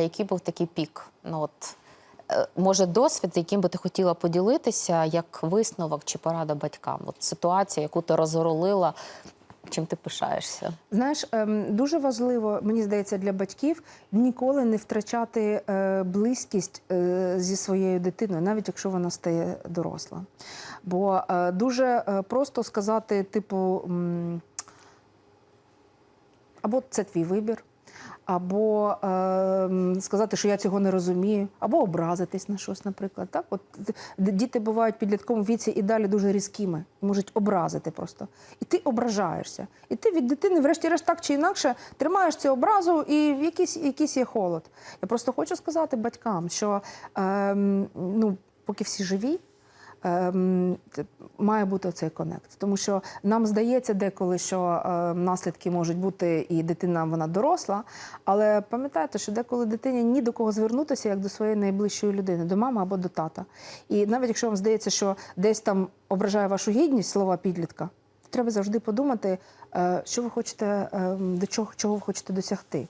Який був такий пік? Ну от е, може досвід, яким би ти хотіла поділитися, як висновок чи порада батькам? От ситуація, яку ти розрулила, чим ти пишаєшся? Знаєш, ем, дуже важливо, мені здається, для батьків ніколи не втрачати е, близькість е, зі своєю дитиною, навіть якщо вона стає доросла. Бо дуже просто сказати, типу, або це твій вибір. Або е, сказати, що я цього не розумію, або образитись на щось, наприклад. Так, от діти бувають в підлітковому віці і далі дуже різкими, можуть образити просто. І ти ображаєшся. І ти від дитини, врешті-решт, так чи інакше, тримаєш цю образу, і якийсь, якийсь є холод. Я просто хочу сказати батькам, що е, ну, поки всі живі, має бути цей конект. Тому що нам здається деколи, що е, наслідки можуть бути, і дитина вона доросла. Але пам'ятайте, що деколи дитині ні до кого звернутися, як до своєї найближчої людини, до мами або до тата. І навіть якщо вам здається, що десь там ображає вашу гідність слова підлітка, треба завжди подумати, е, що ви хочете, ем, до чого, чого ви хочете досягти.